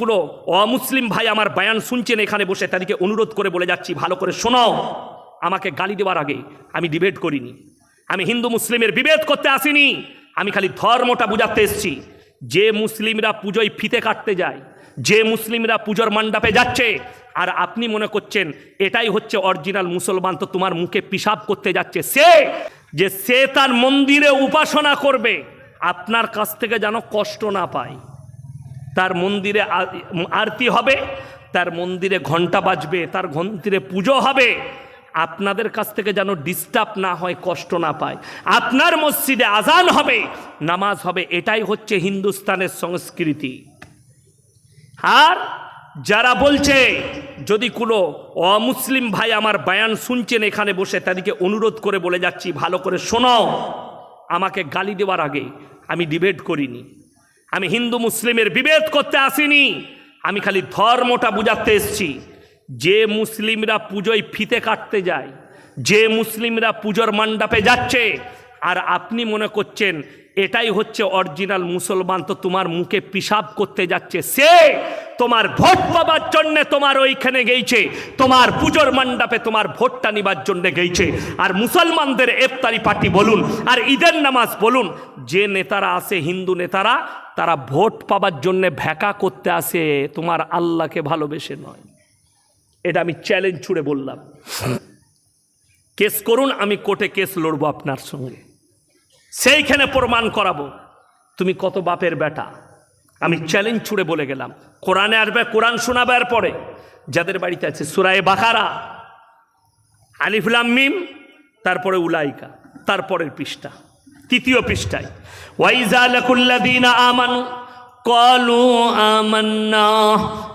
কোনো অমুসলিম ভাই আমার বায়ান শুনছেন এখানে বসে, তাদেরকে অনুরোধ করে বলে যাচ্ছি, ভালো করে শোনাও। আমাকে গালি দেওয়ার আগে আমি ডিবেট করিনি। আমি হিন্দু মুসলিমের বিভেদ করতে আসিনি। আমি খালি ধর্মটা বুঝাতে এসেছি। যে মুসলিমরা পুজোয় ফিতে কাটতে যায়, যে মুসলিমরা পুজোর মণ্ডপে যাচ্ছে, আর আপনি মনে করছেন এটাই হচ্ছে অরিজিনাল মুসলমান, তো তোমার মুখে পিসাব করতে যাচ্ছে সে, যে সে তার মন্দিরে উপাসনা করবে, আপনার কাছ থেকে যেন কষ্ট না পায়। তার মন্দিরে আরতি হবে, তার মন্দিরে ঘণ্টা বাজবে, তার মন্দিরে পুজো হবে। আপনাদের কাছ থেকে যেন ডিস্টার্ব না হয়, কষ্ট না পায়। আপনার মসজিদে আজান হবে, নামাজ হবে, এটাই হচ্ছে হিন্দুস্তানের সংস্কৃতি। আর যারা বলছে, যদি কোনো অমুসলিম ভাই আমার বায়ান শুনছেন এখানে বসে, তাদেরকে অনুরোধ করে বলে যাচ্ছি, ভালো করে শোনাও। আমাকে গালি দেওয়ার আগে আমি ডিবেট করিনি। আমি হিন্দু মুসলিমের বিভেদ করতে আসিনি। আমি খালি ধর্মটা বুঝাতে এসেছি। যে মুসলিমরা পুজোয় ফিতে কাটতে যায়, যে মুসলিমরা পুজোর মণ্ডপে যাচ্ছে, আর আপনি মনে করছেন এটাই হচ্ছে অরিজিনাল মুসলমান, তো তোমার মুখে পিসাব করতে যাচ্ছে। সে তোমার ভোট পাবার জন্যে তোমার ওইখানে গেইছে, তোমার পুজোর মণ্ডপে তোমার ভোটটা নিবার জন্যে গেইছে। আর মুসলমানদের এফতারি পার্টি বলুন, আর ঈদের নামাজ বলুন, যে নেতারা আসে হিন্দু নেতারা তারা ভোট পাবার জন্যে ভ্যাকা করতে আসে, তোমার আল্লাহকে ভালোবেসে নয়। এটা আমি চ্যালেঞ্জ ছুড়ে বললাম। কেস করুন, আমি কোর্টে কেস লড়বো আপনার সঙ্গে। সেইখানে প্রমাণ করাবো, তুমি কত বাপের বেটা। আমি চ্যালেঞ্জ ছুড়ে বলে গেলাম। কোরআনে আসবে, কোরআন শোনাবার পরে। যাদের বাড়িতে আছে, সুরায়ে বাখারা আলিফুলাম মিম, তারপরে উলাইকা, তারপরের পৃষ্ঠা। তৃতীয় পৃষ্ঠায়, ওয়াইজা লাকুল্লাদিনা আমানু কলু আমান্না,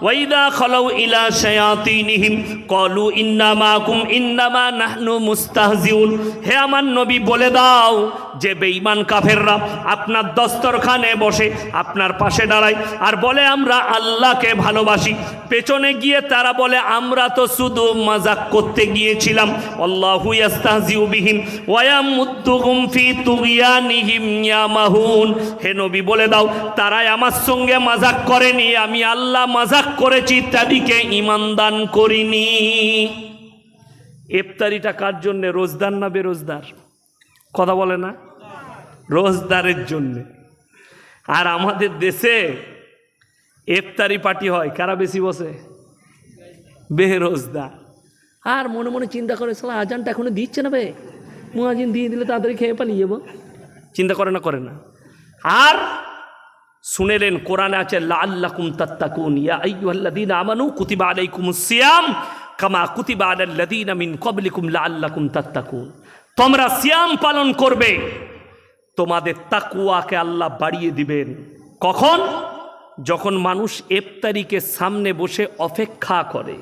ওয়াইদা খলৌ ইলা শায়াতিনহিম কলু ইন্নামাকুম ইন্নামা নাহনু মুস্তাহজিউন। হে আমার নবী, বলে দাও যে বেঈমান কাফেররা আপনার দস্তরখানে বসে আপনার পাশে দাঁড়ায় আর বলে, আমরা আল্লাহকে ভালোবাসি। পেছনে গিয়ে তারা বলে, আমরা তো শুধু মজাক করতে গিয়েছিলাম। আল্লাহু ইয়াস্তাহজিউ বিহিম ওয়া ইয়ামুদ্দুহুম ফি তুগয়ানিহিম ইয়ামাহুন। হে নবী, বলে দাও, তারাই আমার সঙ্গে মজাক করেনি, আমি আল্লাহ মজাক করেছি তাদিকে ইমান দান করিনি। ইফতারিটা কার জন্যে? রোজদার না বেরোজদার? কথা বলে না? রোজদারের জন্যে। আর আমাদের দেশে এফতারি পার্টি হয় কারা বেশি বসে? বেরোজদার। আর মনে মনে চিন্তা করে সালা আজানটা এখনও দিচ্ছে না বে। মুয়াজিন দিয়ে দিলে তাড়াতাড়ি খেয়ে পালিয়ে যাব। চিন্তা করে না করে না। আর শুনেলেন কোরআনে আছে লাল্লাকুম তাত্তাকুন ইয়া আইয়ুহাল্লাযীনা আমানু কুতিবা আলাইকুমুস সিয়াম কামা কুতিবা আলাল্লাযীনা মিন ক্বাবলিকুম লাল্লাকুম তাত্তাকুন। তোমরা সিয়াম পালন করবে। তোমাদের তাকুয়াকে আল্লাহ বাড়িয়ে দিবেন। কখন? যখন মানুষ ইফতারিকে সামনে বসে অপেক্ষা করে।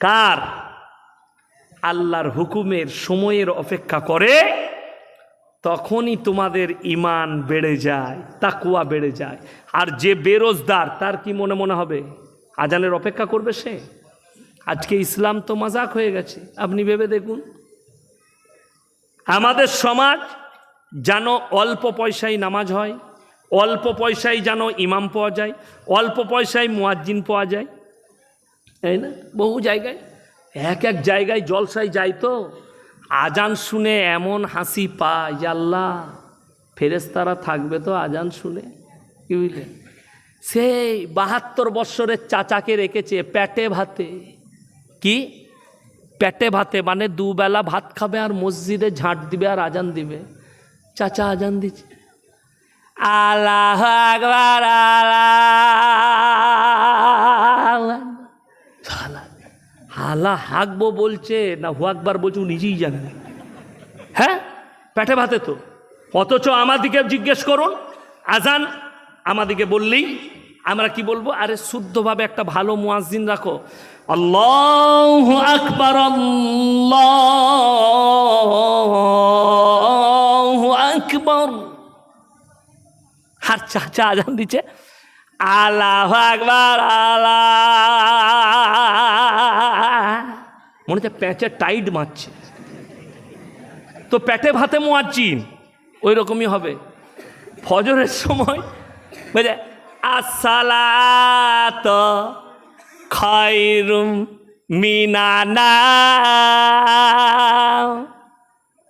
কার? আল্লাহর হুকুমের সময়ের অপেক্ষা করে। তখনই তোমাদের ইমান বেড়ে যায়, তাকুয়া বেড়ে যায়। আর যে বেরোজদার তার কি মনে মনে হবে? আজানের অপেক্ষা করবে সে? আজকে ইসলাম তো মজাক হয়ে গেছে। আপনি ভেবে দেখুন। আমাদের সমাজ যেন অল্প পয়সায় নামাজ হয়, অল্প পয়সায় যেন ইমাম পাওয়া যায়, অল্প পয়সায় মুয়াজ্জিন পাওয়া যায়। তাই না? বহু জায়গায়। এক এক জায়গায় জলসায় যায় তো। আজান শুনে এমন হাসি পায় আল্লাহ ফেরেস্তারা থাকবে তো আজান শুনে। কি বুঝলেন সেই বাহাত্তর বৎসরের চাচাকে রেখেছে প্যাটে ভাতে। কি? প্যাটে ভাতে মানে দুবেলা ভাত খাবে আর মসজিদে ঝাঁট দিবে আর আজান দিবে। চাচা আজান দিচ্ছে। আল্লাহ আকবার, আল্লাহ হালা হাঁকবো বলছে, না হু আকবার বলছে নিজেই জানে না। হ্যাঁ? পেটে ভাতে তো। অথচ আমাদিকে জিজ্ঞেস করুন, আজান আমাদিকে বললেই আমরা কি বলব? আরে শুদ্ধভাবে একটা ভালো মুয়াজ্জিন রাখো। আল্লাহ আকবার, আল্লাহ। চাচা আজান দিচ্ছে। আল্লাহ আকবার, আল্লাহ। মনে হচ্ছে প্যাঁচে টাইট মারছে। তো পেটে ভাতে মোয়াজ্জিন ওই রকমই হবে। ফজরের সময় বুঝলে আসসালাত খায়রুম মিনানা।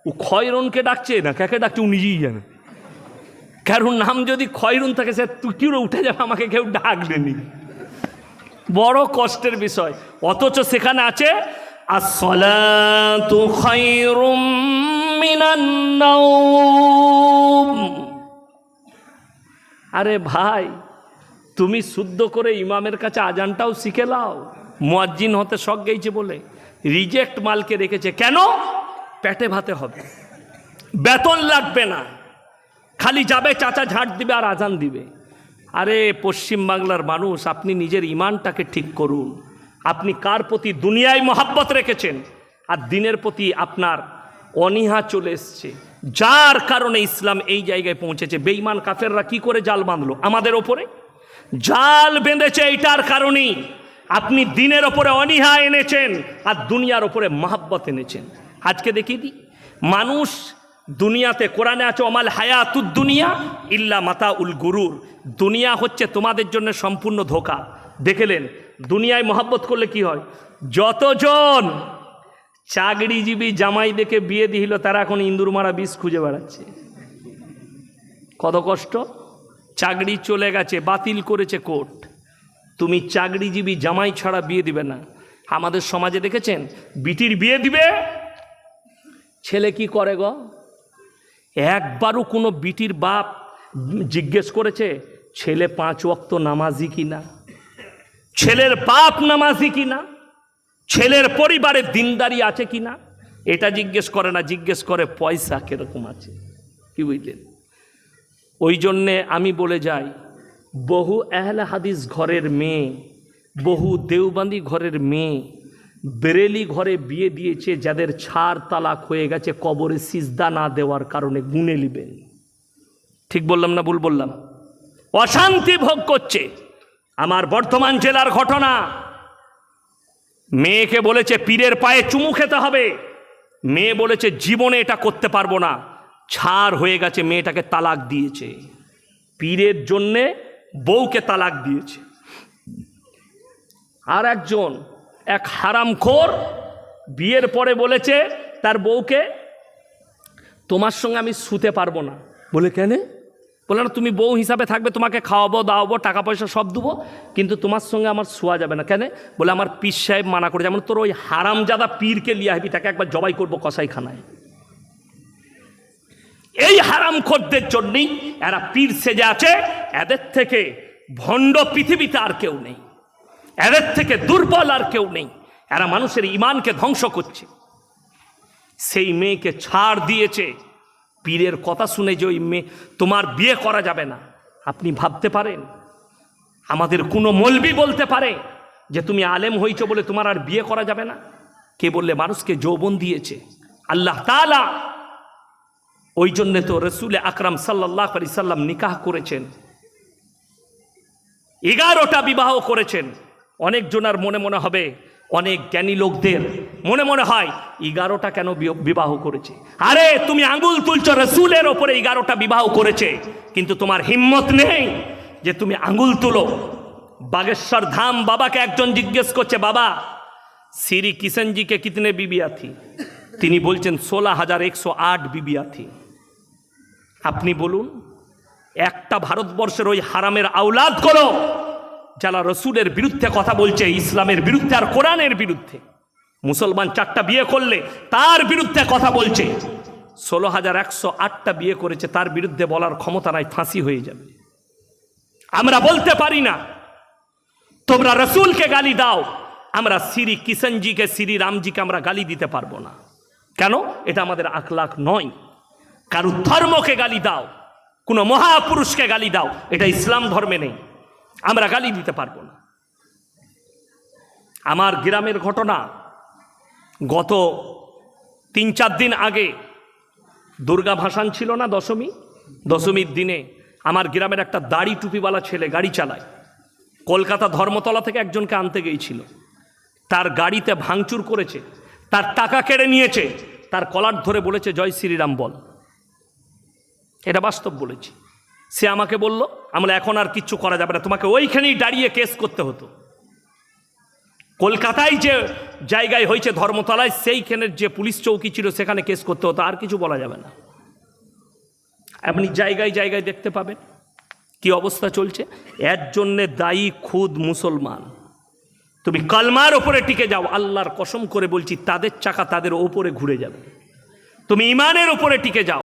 ও খয়রনকে ডাকছে না, কাকে ডাকছে ও নিজেই জানে। কারণ নাম যদি খয়রুন থাকে, সে তুকিরও উঠে যাবে, আমাকে কেউ ডাকবেনি বড় কষ্টের বিষয়। অথচ সেখানে আছে আরে ভাই, তুমি শুদ্ধ করে ইমামের কাছে আজানটাও শিখে লাও। মুয়াজ্জিন হতে শখ গেছে বলে রিজেক্ট মালকে রেখেছে। কেন? পেটে ভাতে হবে। বেতন লাগবে না। খালি যাবে, চাচা ঝাঁট দিবে আর আজান দিবে। আরে, পশ্চিম বাংলার মানুষ, আপনি নিজের ইমানটাকে ঠিক করুন। আপনি কার প্রতি দুনিয়ায় মহাব্বত রেখেছেন? আর দিনের প্রতি আপনার অনীহা চলে এসছে। যার কারণে ইসলাম এই জায়গায় পৌঁছেছে। বেইমান কাফেররা কি করে জাল বাঁধলো? আমাদের ওপরে? জাল বেঁধেছে এইটার কারণেই। আপনি দিনের ওপরে অনীহা এনেছেন আর দুনিয়ার ওপরে মহাব্বত এনেছেন। আজকে দেখিয়ে দিই। মানুষ দুনিয়াতে কোরআনে আছে অমাল হায়াতুদ দুনিয়া ইল্লা মাতা উল গুরুর। দুনিয়া হচ্ছে তোমাদের জন্য সম্পূর্ণ ধোকা। দেখেলেন, দুনিয়ায় মহাব্বত করলে কি হয়? যতজন চাকরিজীবী জামাই দেখে বিয়ে দিল তারা এখন ইন্দুর মারা বিষ খুঁজে বেড়াচ্ছে। কত কষ্ট? চাকরি চলে গেছে, বাতিল করেছে কোর্ট। তুমি চাকরিজীবী জামাই ছাড়া বিয়ে দিবে না। আমাদের সমাজে দেখেছেন, বিটির বিয়ে দিবে? ছেলে কি করে গো? একবারও কোনো বিটির বাপ জিজ্ঞেস করেছে, ছেলে পাঁচ ওয়াক্ত নামাজি কিনা ছেলের বাপ নামাজি কিনা ছেলের পরিবারে দিনদারি আছে কিনা এটা জিজ্ঞেস করে না, জিজ্ঞেস করে, পয়সা কীরকম আছে? কি বুঝলেন? ওই জন্যে আমি বলে যাই, বহু এহলে হাদিস ঘরের মেয়ে, বহু দেওবান্দি ঘরের মেয়ে বেরেলি ঘরে বিয়ে দিয়েছে, যাদের ছাড় তালাক হয়ে গেছে, কবরে সিজদা না দেওয়ার কারণে গুনে নিবেন। ঠিক বললাম না ভুল বললাম? অশান্তি ভোগ করছে। আমার বর্ধমান জেলার ঘটনা। মেয়েকে বলেছে, পীরের পায়ে চুমু খেতে হবে। মেয়ে বলেছে, জীবনে এটা করতে পারব না। ছাড় হয়ে গেছে, মেয়েটাকে তালাক দিয়েছে। পীরের জন্যে বউকে তালাক দিয়েছে। আর একজন এক হারামখোর বিয়ের পরে বলেছে তার বউকে তোমার সঙ্গে আমি শুতে পারব না। বলে কেন? বলে না তুমি বউ হিসাবে থাকবে তোমাকে খাওয়াবো দাওয়াবো টাকা পয়সা সব দেবো কিন্তু তোমার সঙ্গে আমার শোয়া যাবে না। কেন? বলে আমার পীর সাহেব মানা করে যেমন তোর ওই হারামজাদা পীরকে লিয়ে আসবি তাকে একবার জবাই করব কসাইখানায়। এই হারাম হারামখোরদের জন্যই এরা পীর সেজে আছে এদের থেকে ভণ্ড পৃথিবীতে আর কেউ নেই। এদের থেকে দুর্বল আর কেউ নেই। এরা মানুষের ইমানকে ধ্বংস করছে। সেই মেয়েকে ছাড় দিয়েছে। পীরের কথা শুনে যে ওই মেয়ে, তোমার বিয়ে করা যাবে না। আপনি ভাবতে পারেন? আমাদের কোনো মলবি বলতে পারে যে তুমি আলেম হইছো বলে তোমার আর বিয়ে করা যাবে না? কে বললে, মানুষকে যৌবন দিয়েছে। আল্লাহ তালা ওই জন্যে তো রসুলে আকরাম সাল্লাহ আলি সাল্লাম নিকাহ করেছেন। এগারোটা বিবাহ করেছেন। অনেক জনার মনে মনে হবে, অনেক জ্ঞানী লোকদের মনে মনে হয়, এগারোটা কেন বিবাহ করেছে? আরে, তুমি আঙ্গুল তুলছ, রসুলের ওপরে এগারোটা বিবাহ করেছে, কিন্তু তোমার হিম্মত নেই যে তুমি আঙ্গুল তুলো। বাগেশ্বর ধাম বাবাকে একজন জিজ্ঞেস করছে, বাবা শ্রী কিষণ জি কে কিতনে বিবি আথি তিনি বলছেন, ষোলো হাজার একশো আট বিবি আথি আপনি বলুন, একটা ভারতবর্ষের ওই হারামের আওলাদ করো। যারা রসুলের বিরুদ্ধে কথা বলছে, ইসলামের বিরুদ্ধে আর কোরআনের বিরুদ্ধে। মুসলমান চারটা বিয়ে করলে তার বিরুদ্ধে কথা বলছে। ষোলো হাজার একশো আটটা বিয়ে করেছে, তার বিরুদ্ধে বলার ক্ষমতা নাই, ফাঁসি হয়ে যাবে। আমরা বলতে পারি না, তোমরা রসুলকে গালি দাও, আমরা শ্রী কিষণজিকে শ্রী রামজিকে আমরা গালি দিতে পারব না। কেন? এটা আমাদের আখলাখ নয়। কারও ধর্মকে গালি দাও, কোনো মহাপুরুষকে গালি দাও, এটা ইসলাম ধর্মে নেই। আমরা গালি দিতে পারব না। আমার গ্রামের ঘটনা গত তিন চার দিন আগে দুর্গা ভাসান ছিল না দশমী? দশমীর দিনে আমার গ্রামের একটা দাড়ি টুপিওয়ালা ছেলে গাড়ি চালায়। কলকাতা ধর্মতলা থেকে একজনকে আনতে গিয়েছিল। তার গাড়িতে ভাঙচুর করেছে, তার টাকা কেড়ে নিয়েছে, তার কলার ধরে বলেছে, জয় শ্রীরাম বল। এটা বাস্তব বলেছি। সে আমাকে বলল, আমরা এখন আর কিচ্ছু করা যাবে না। তোমাকে ওইখানেই দাঁড়িয়ে কেস করতে হতো। কলকাতায় যে জায়গায় হয়েছে ধর্মতলায়, সেইখানের যে পুলিশ চৌকি ছিল, সেখানে কেস করতে হতো। আর কিছু বলা যাবে না। আপনি জায়গায় জায়গায় দেখতে পাবেন কি অবস্থা চলছে। এর জন্যে দায়ী খুদ মুসলমান। তুমি কালমার ওপরে টিকে যাও, আল্লাহর কসম করে বলছি, তাদের চাকা তাদের ওপরে ঘুরে যাবে। তুমি ইমানের ওপরে টিকে যাও।